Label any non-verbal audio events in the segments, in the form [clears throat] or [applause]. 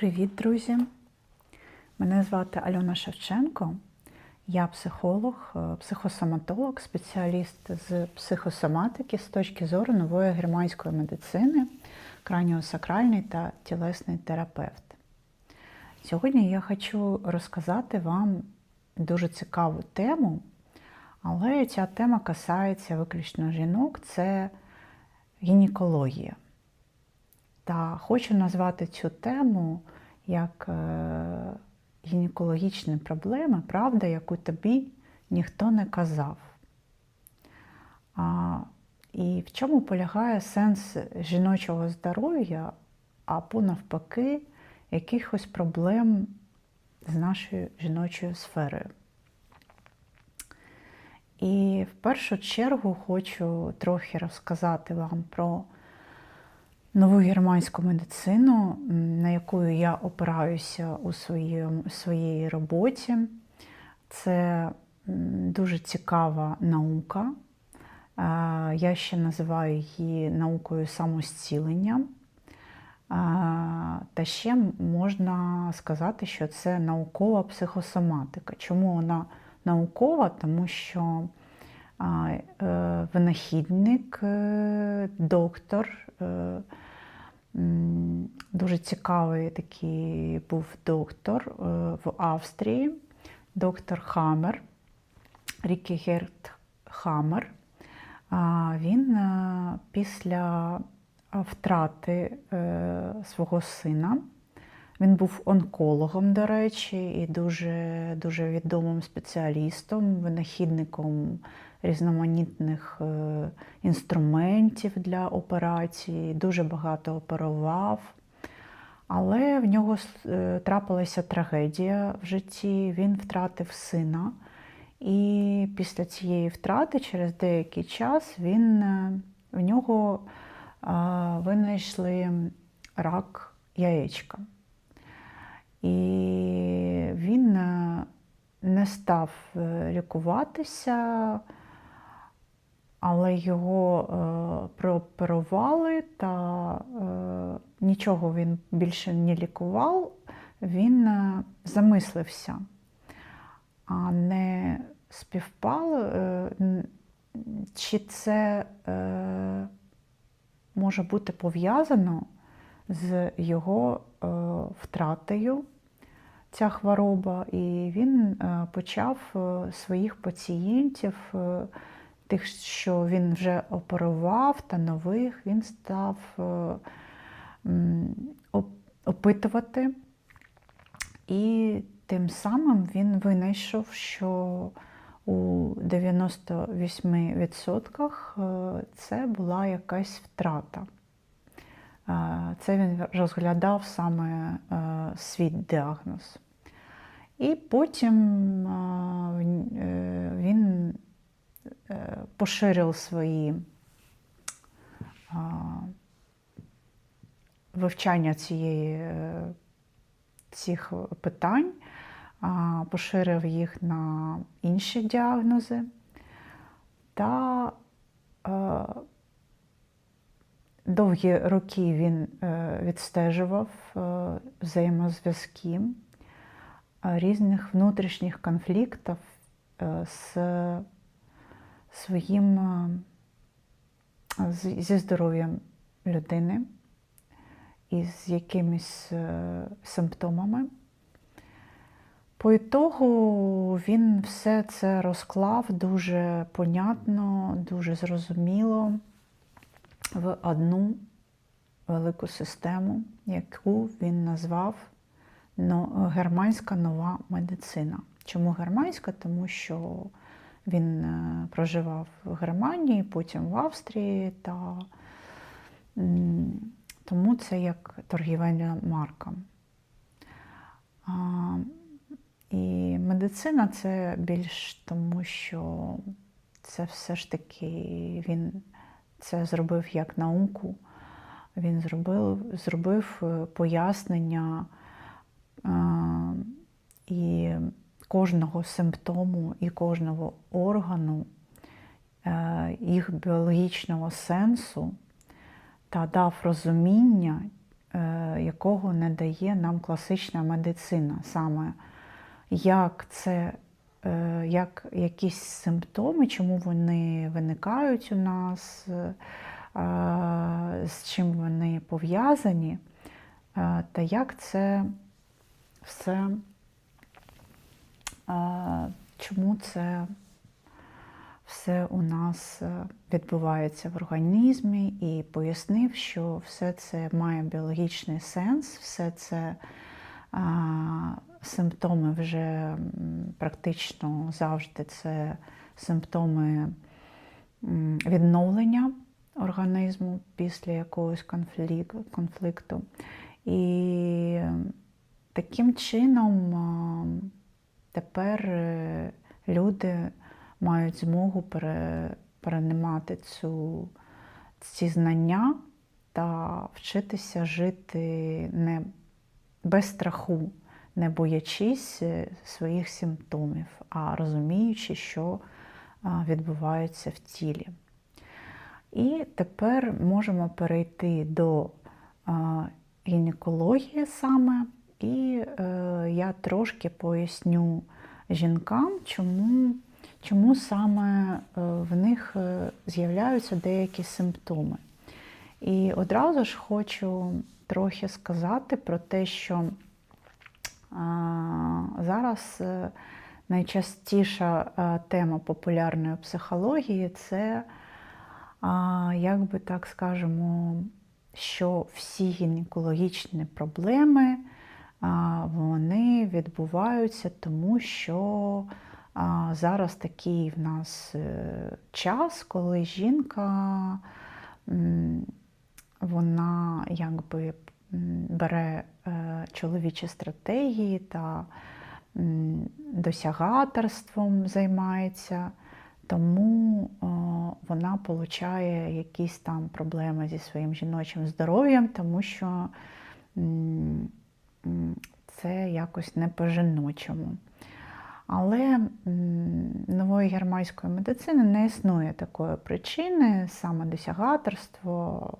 Привіт, друзі! Мене звати Альона Шевченко. Я психолог, е, психосоматолог, спеціаліст з психосоматики з точки зору нової германської медицини, краніосакральний та тілесний терапевт. Сьогодні я хочу розказати вам дуже цікаву тему, але ця тема касається виключно жінок це гінекологія. Та хочу назвати цю тему як е, гінекологічні проблеми, правда, яку тобі ніхто не казав. А, І в чому полягає сенс жіночого здоров'я, або навпаки, якихось проблем з нашою жіночою сферою. І в першу чергу хочу трохи розказати вам про нову германську медицину, на яку я опираюся у своїй, роботі. Це дуже цікава наука. Я ще називаю її наукою самостілення. Та ще можна сказати, що це наукова психосоматика. Чому вона наукова? Тому що е, винахідник, е, доктор, е, дуже цікавий такий був доктор в Австрії, доктор Хаммер, Рікі Герт Хаммер. Він після втрати свого сина. Він був онкологом, до речі, і дуже дуже відомим спеціалістом, винахідником різноманітних інструментів для операції, дуже багато оперував. Але в нього трапилася трагедія в житті, він втратив сина. І після цієї втрати, через деякий час, він, в нього винайшли рак яєчка. І він не став лікуватися, але його прооперували та нічого він більше не лікував, він замислився, а не співпало, чи це може бути пов'язано з його втратою ця хвороба, і він почав своїх пацієнтів, тих, що він вже оперував, та нових, він став опитувати, і тим самим він винайшов, що у 98% це була якась втрата. Це він розглядав саме свій діагноз. І потім він поширив свої вивчання цієї, цих питань, поширив їх на інші діагнози та довгі роки він відстежував взаємозв'язки різних внутрішніх конфліктів з своїм зі здоров'ям людини і з якимись симптомами. По ітогу він все це розклав дуже понятно, дуже зрозуміло в одну велику систему, яку він назвав Германська нова медицина. Чому германська? Тому що він проживав в Германії, потім в Австрії, та тому це як торгівельна марка. І медицина це більш тому, що це все ж таки він це зробив як науку, він зробив, зробив пояснення і кожного симптому і кожного органу, їх біологічного сенсу та дав розуміння е, якого не дає нам класична медицина, саме як це, е, як якісь симптоми, чому вони виникають у нас, е, з чим вони пов'язані, е, та як це все, е, чому це все у нас е, відбувається в організмі, і пояснив, що все це має біологічний сенс, все це симптоми вже практично завжди це симптоми відновлення організму після якогось конфлік- конфлікту. І таким чином тепер е, люди мають змогу пере, переймати цю, ці знання та вчитися жити не без страху, не боячись е, своїх симптомів, а розуміючи, що відбувається в тілі. І тепер можемо перейти до гінекології саме, і е, я трошки поясню жінкам, чому, чому саме е, в них з'являються деякі симптоми. І одразу ж хочу трохи сказати про те, що зараз е, найчастіша е, тема популярної психології це, як би так скажемо, що всі гінекологічні проблеми вони відбуваються, тому що зараз такий в нас е, час, коли жінка вона якби бере е, чоловічі стратегії та досягаторством займається, тому вона отримує якісь там проблеми зі своїм жіночим здоров'ям, тому що це якось не по-жіночому. Але нової германської медицини не існує такої причини, саме досягаторство.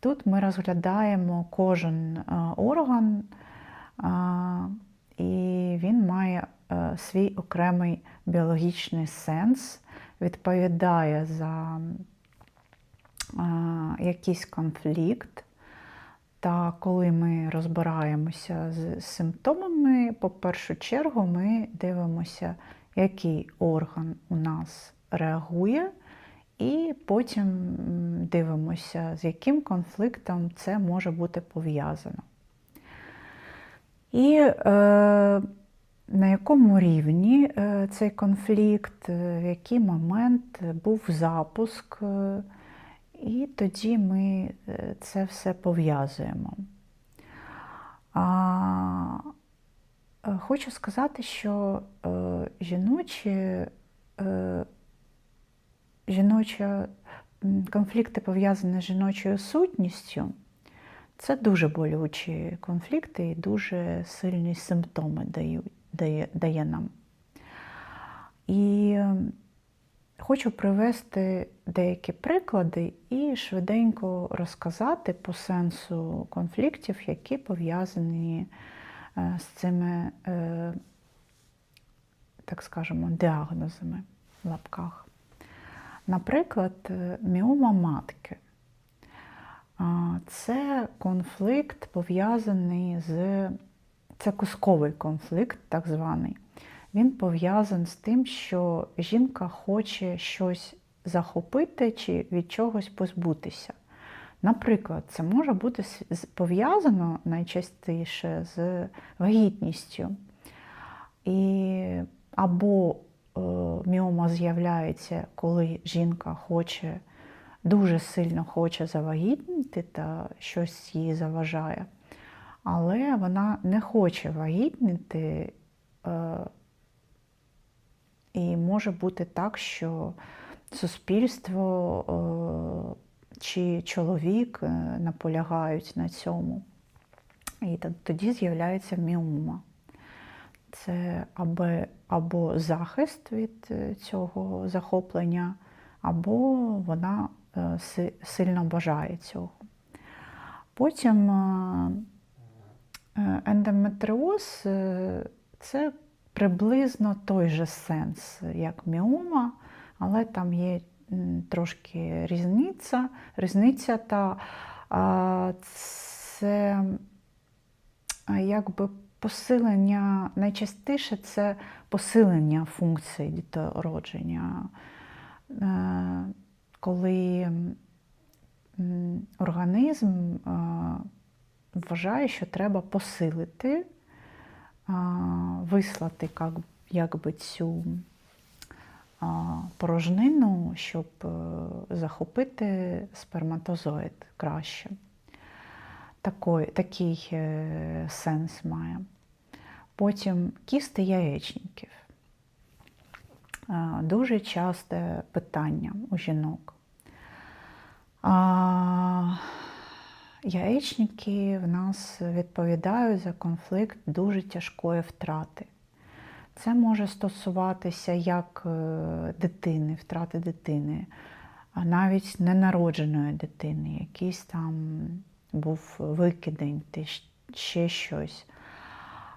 Тут ми розглядаємо кожен орган, і він має свій окремий біологічний сенс, відповідає за якийсь конфлікт. Та коли ми розбираємося з симптомами, по першу чергу ми дивимося, який орган у нас реагує, і потім дивимося, з яким конфліктом це може бути пов'язано. І е, на якому рівні е, цей конфлікт, е, в який момент був запуск. е, і тоді ми це все пов'язуємо. А, Хочу сказати, що е, жіночі, е, жіноча, конфлікти пов'язані з жіночою сутністю, це дуже болючі конфлікти і дуже сильні симптоми дають, дає, дає нам. І Хочу привести деякі приклади і швиденько розказати по сенсу конфліктів, які пов'язані е, з цими, е, так скажемо, діагнозами в лапках. Наприклад, е, міома матки. Це конфлікт пов'язаний з це кусковий конфлікт, так званий. Він пов'язаний з тим, що жінка хоче щось захопити чи від чогось позбутися. Наприклад, це може бути пов'язано найчастіше з вагітністю. І або міома з'являється, коли жінка хоче, дуже сильно хоче завагітніти та щось їй заважає, але вона не хоче вагітніти. е, і може бути так, що суспільство е, чи чоловік е, наполягають на цьому. І тоді з'являється міома. Це або, або захист від е, цього захоплення, або вона е, сильно бажає цього. Потім е, е, ендометріоз е, це приблизно той же сенс, як міома, але там є трошки різниця. Різниця та це якби посилення, найчастіше це посилення функцій дітородження, Е, коли організм е, вважає, що треба посилити, вислати як, якби цю порожнину, щоб е, захопити сперматозоїд краще. Такий, такий е, сенс має. Потім кісти яєчників. Дуже часте питання у жінок. А, Яєчники в нас відповідають за конфлікт дуже тяжкої втрати. Це може стосуватися як е, дитини, втрати дитини, навіть ненародженої дитини, якийсь там був викидень, ти ще щось.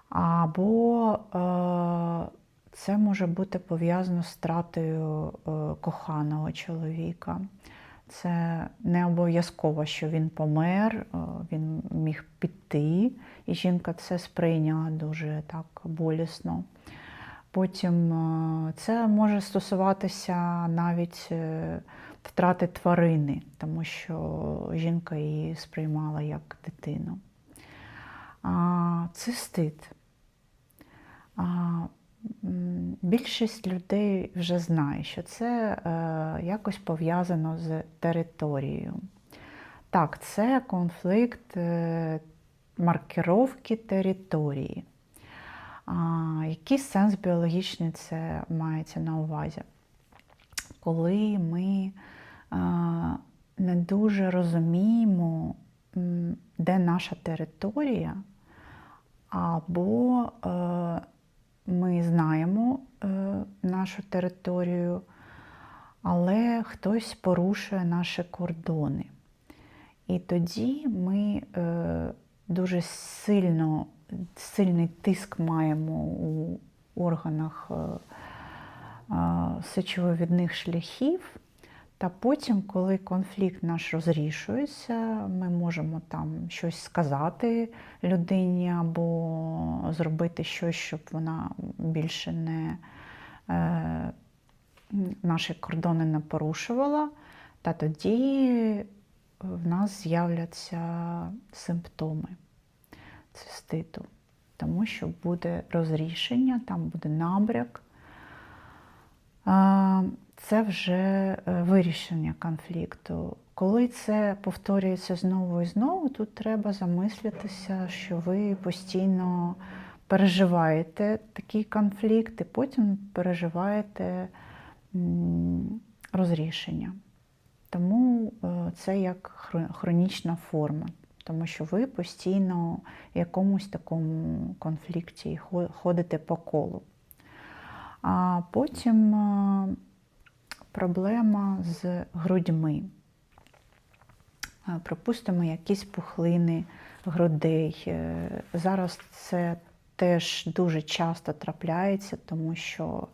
Або е, це може бути пов'язано з втратою е, коханого чоловіка. Це не обов'язково, що він помер, е, він міг піти, і жінка це сприйняла дуже так болісно. Потім це може стосуватися навіть втрати тварини, тому що жінка її сприймала як дитину. А, Цистит. А, Більшість людей вже знає, що це е, якось пов'язано з територією. Так, це конфлікт е, маркировки території. А, який сенс біологічний це мається на увазі? Коли ми не дуже розуміємо, де наша територія, або е, ми знаємо е, нашу територію, але хтось порушує наші кордони. І тоді ми е, дуже сильно, сильний тиск маємо у органах сечовивідних шляхів. Та потім, коли конфлікт наш розрішується, ми можемо там щось сказати людині або зробити щось, щоб вона більше не е, наші кордони не порушувала. Та тоді в нас з'являться симптоми циститу, тому що буде розрішення, там буде набряк. Це вже е, вирішення конфлікту. Коли це повторюється знову і знову, тут треба замислитися, що ви постійно переживаєте такий конфлікт, і потім переживаєте розрішення. Тому е, це як хронічна форма, тому що ви постійно в якомусь такому конфлікті хо- ходите по колу. А потім е, проблема з грудьми. Е, Припустимо, якісь пухлини грудей. Е, Зараз це теж дуже часто трапляється, тому що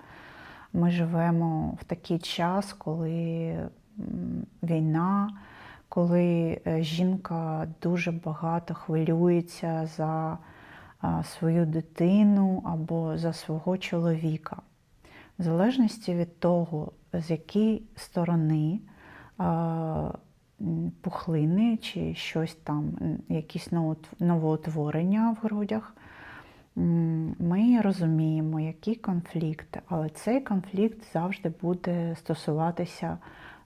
ми живемо в такий час, коли війна, коли жінка дуже багато хвилюється за свою дитину або за свого чоловіка. В залежності від того, з якої сторони пухлини чи щось там, якісь новоутворення в грудях, ми розуміємо, який конфлікт, але цей конфлікт завжди буде стосуватися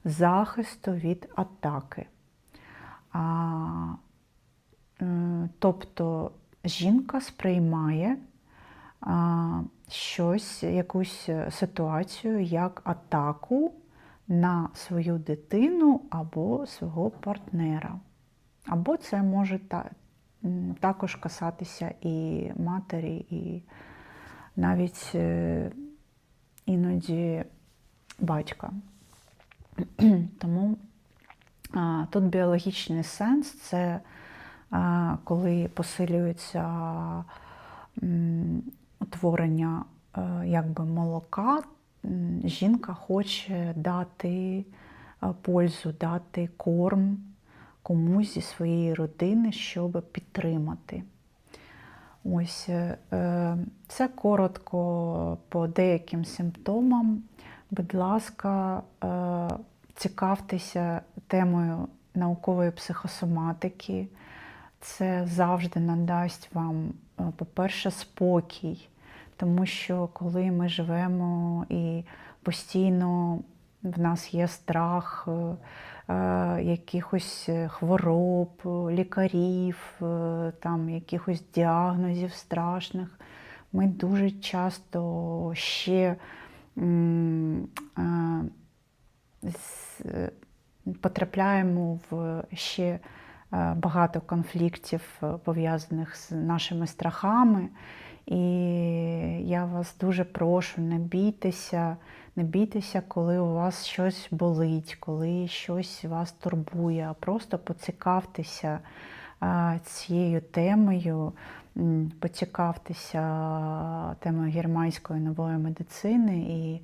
захисту від атаки. А, тобто жінка сприймає щось, якусь ситуацію як атаку на свою дитину або свого партнера. Або це може також касатися і матері, і навіть е, іноді батька. [clears throat] Тому тут біологічний сенс це е, коли посилюється утворення е, якби молока, жінка хоче дати е, пользу, дати корм комусь зі своєї родини, щоб підтримати. Ось е, це коротко по деяким симптомам. Будь ласка, цікавтеся темою наукової психосоматики. Це завжди надасть вам, по-перше, спокій, тому що коли ми живемо і постійно в нас є страх е, е, якихось хвороб, лікарів, е, там, якихось діагнозів страшних, ми дуже часто ще е, е, потрапляємо в ще е, багато конфліктів, е, пов'язаних з нашими страхами. І я вас дуже прошу, не бійтеся, не бійтеся, коли у вас щось болить, коли щось вас турбує, а просто поцікавтеся цією темою, поцікавтеся темою германської нової медицини і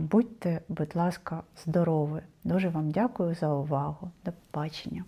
будьте, будь ласка, здорові. Дуже вам дякую за увагу. До побачення.